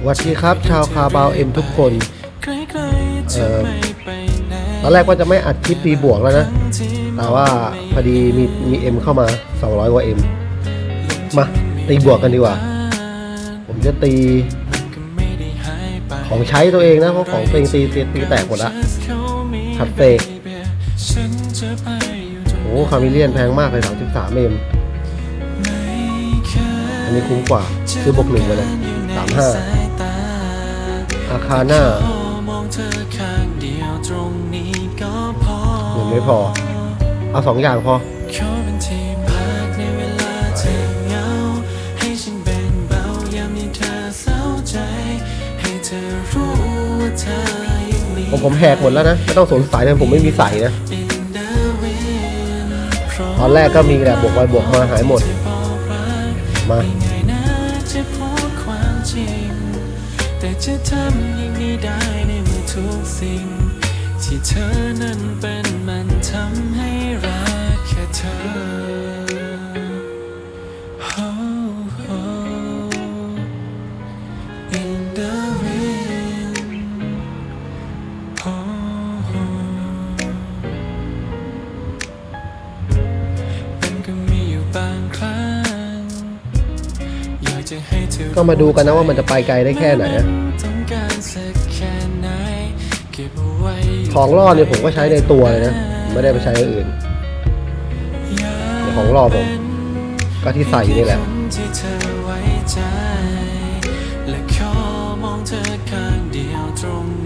สวัสดีครับ ชาวคาบาวเอ็มทุกคนเออตอนแรกว่าจะไม่อัดคลิปตีบวกแล้วนะ แต่ว่าพอดีมีมีเอ็มเข้ามา 200กว่าเอ็มมาตีบวกกันดีกว่า ผมจะตี ของใช้ตัวเองนะ เพราะของตัวเองตีตีตีแตกหมดละขัดเตะโอ้คามิเลียนแพงมากเลย33เอ็มอันนี้คุ้มกว่าซื้อบวกหนึ่งไปเลย35 อาคาน่ายังไม่พอ เอาสองอย่างพอขอเป็นที่พักในเวลาที่เหงาให้ฉันเป็นเบายามที่เธอเศร้าใจให้เธอรู้ว่าเธอยังมีผมผมแหกหมดแล้วนะ ไม่ต้องสงสัยเลยผมไม่มีใส่นะ in the wind เพราะตอนแรกก็มีแหละบวกไปบวกมาหายหมดที่บอกรักมา จะทำอย่างนี้ได้ในเมื่อทุกสิ่ง ที่เธอนั้นเป็นมันทำให้รักแค่เธอ ก็มาดูกันนะว่ามันจะไปไกลได้แค่ไหนของรอาไว้ของล่อเนี่ยผมก็ใช้ในตัวเลยนะ ไม่ได้ไปใช้อื่นของล่อผม ก็ที่ใส่อยู่นี่แหละและขอมองเธอข้างเดียวตรง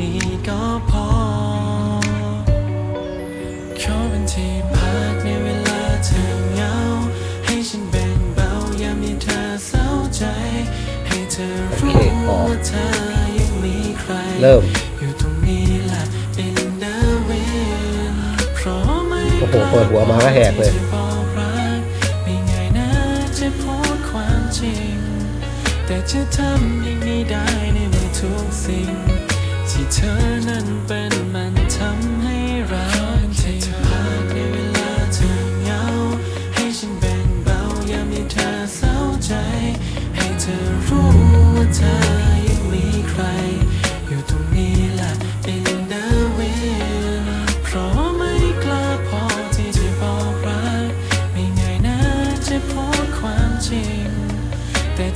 เริ่ม โอ้โห เปิดหัวมาก็แหกเลยแต่จะทำยังไงได้ในเมื่อทุกสิ่ง ที่เธอนั้นเป็นมัน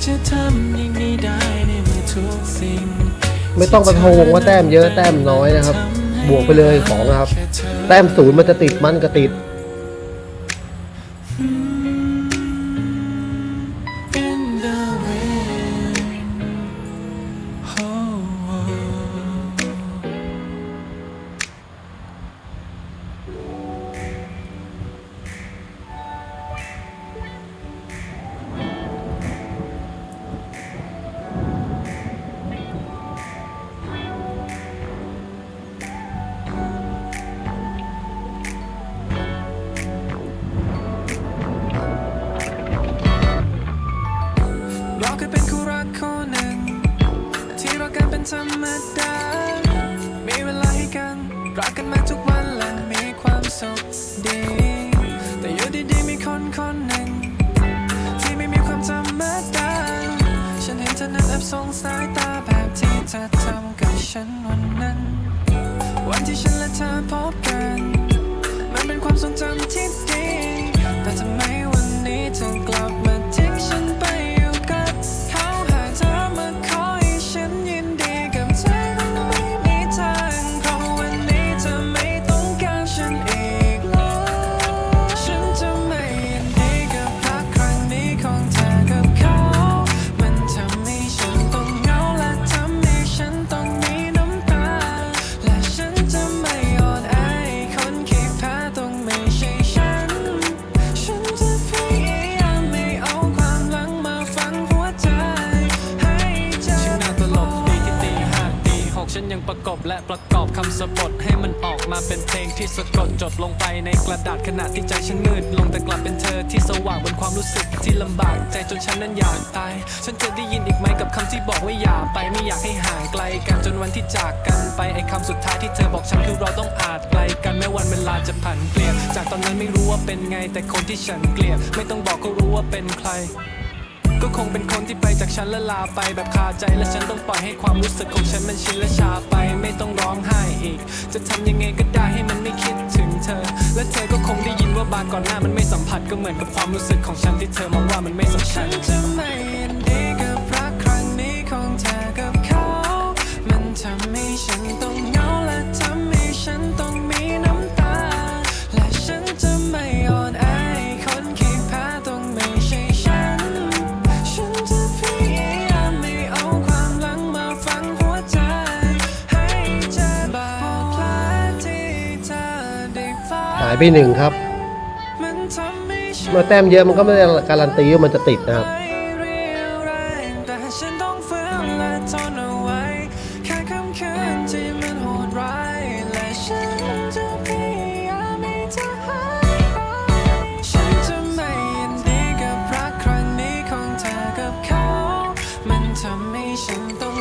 จะทำอย่างนี้ได้ในเมื่อทุกสิ่งไม่ต้องมาโทวงว่าแต้มเยอะแต้มน้อยนะครับ บวกไปเลยของนะครับ แต้มศูนย์มันจะติดมันก็ติด กัน ประกบและประกอบคำสะบทให้มันออกมาเป็นเพลงที่สะกดจดลงไปในกระดาษขณะที่ใจฉันมืดลงแต่กลับเป็นเธอที่สว่างบนความรู้สึกที่ลำบากใจจนฉันนั้นอยากตาย ฉันจะได้ยินอีกไหมกับคำที่บอกว่าอย่าไปไม่อยากให้ห่างไกลกันจนวันที่จากกันไปไอ้คำสุดท้ายที่เธอบอกฉันคือเราต้องอาจไกลกันแม้วันเวลาจะผ่านเปลี่ยนจากตอนนั้นไม่รู้ว่าเป็นไงแต่คนที่ฉันเกลียดไม่ต้องบอกก็รู้ว่าเป็นใคร ก็คงเป็นคนที่ไปจากฉันและลาไปแบบคาใจและฉันต้องปล่อยให้ความรู้สึกของฉันมันชินและชาไปไม่ต้องร้องไห้อีก จะทำยังไงก็ได้ให้มันไม่คิดถึงเธอ และเธอก็คงได้ยินว่าบางก่อนหน้ามันไม่สัมผัสก็เหมือนกับความรู้สึกของฉันที่เธอมองว่ามันไม่สำคัฉัญนจะไม่ยินดี ไปหนึ่งครับ เมื่อแต้มเยอะมันก็ไม่ได้การันตีว่ามันจะติดนะครับฉันต้อง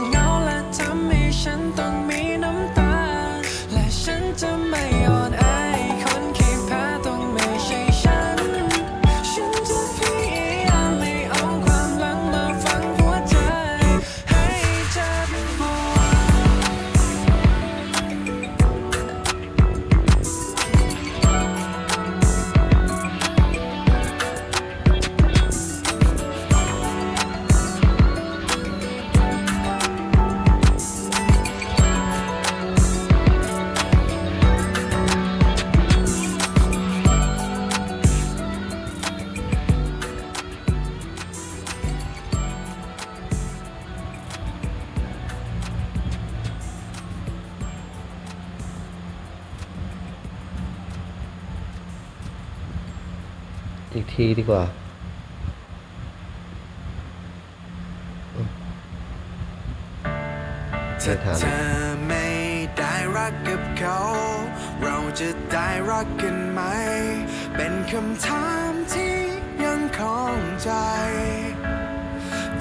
อีกทีดีกว่า ถ้าเธอไม่ได้รักกับเขา เราจะได้รักกันไหม เป็นคำถามที่ยังคล้องใจ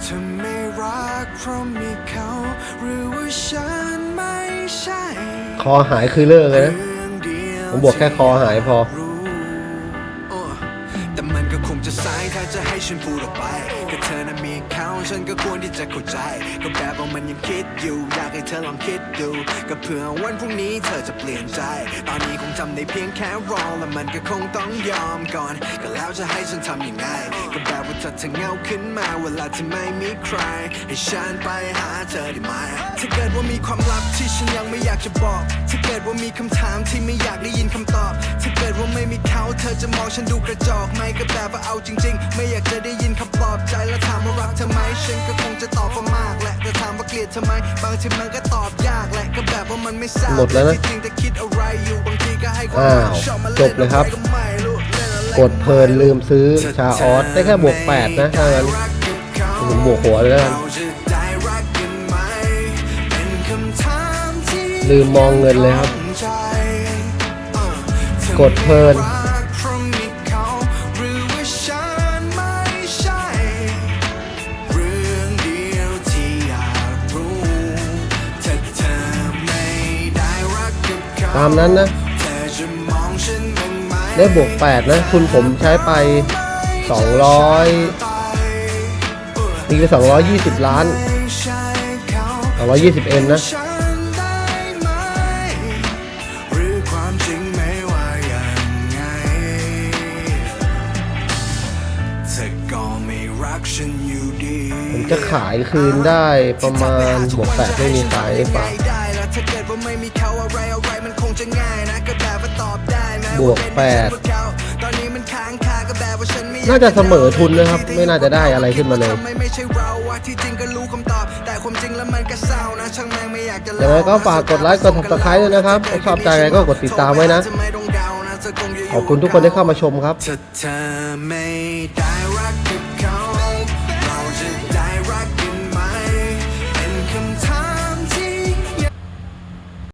เธอไม่รักเพราะมีเขา หรือว่าฉันไม่ใช่ คอหายคือเลิกเลยนะเรื่องเดียวผมบอกแค่คอหายพอ ถ้าจะ ฉันก็ควรที่จะเข้าใจ ก็แบบว่ามันยังคิดอยู่ อยากให้เธอลองคิดดูก็เผื่อวันพรุ่งนี้เธอจะเปลี่ยนใจ ตอนนี้คงทำได้เพียงแค่รอและมันก็คงต้องยอมก่อน ก็แล้วจะให้ฉันทำยังไงก็แบบว่าถ้าเธอเงาขึ้นมาเวลาที่ไม่มีใคร ให้ฉันไปหาเธอได้ไหมถ้าเกิดว่ามีความลับที่ฉันยังไม่อยากจะบอก ถ้าเกิดว่ามีคำถามที่ไม่อยากได้ยินคำตอบ ถ้าเกิดว่าไม่มีเขาเธอจะมองฉันดูกระจอกไหมก็แบบว่าเอาจริง ๆ ไม่อยากจะได้ยินคำปลอบใจแล้วถามว่ารักเธอไหมฉันก็คงจะตอบว่ามากแหละแต่ถามว่าเกลียดเธอไหมบางทีมันก็ตอบยากแหละก็แบบว่ามันไม่ทราบหมดแล้วนะ ที่จริงแต่คิดอะไรอยู่บางทีก็ให้ความอ้าวชอบมาจเล่บนเลยครับอะไรก็ไม่รู้เล่นอะไรกดเพลินลืมซื้อชาออสได้แค่บวก8นะถ้างั้นผมบวกหัวเลยแล้วกันราจะได้รักกันไหม เป็นคำถามที่ลืมมองเงินเลยครับใจเออธอกดเพลินรัก ตามนั้นนะ ได้บวก 8 นะ คุณผมใช้ไป 200ตีไป220 ล้าน 220เอ็มนะฉันได้ไหมหรือความจริงไม่ว่ายังไงเธอก็ไม่รักฉันอยู่ดีผมจะขายคืนได้ประมาณบวก8ไม่มีขายให้ฝาก ได้แล้วถ้าเกิดว่าไม่มีเขาอะไรอะไรมันคงจะง่ายนะก็แบบว่าตอบได้นะบวกาเป็นแปดฉันพวกเขาตอนนี้มันค้างคาก็แบบว่าฉันไม่อยกน่าจะเสมอทุนนะครับ ไม่น่าจะได้อะไรขึ้นมาเลย ทำไไม่ใช่เราอะที่จริงก็รู้คำตอบ แต่ความจริงแล้วมันก็เศร้านะช่างแม่งไม่อยากจะเล่า ยังไงก็ฝากกดไลค์กด subscribe ด้วยนะครับถ้าชอบใจอะไรก็กดติดตามไว้นะ ขอบคุณทุกคนที่เข้ามาชมครับ ถ้าเธอไม่ได้รักกับเขา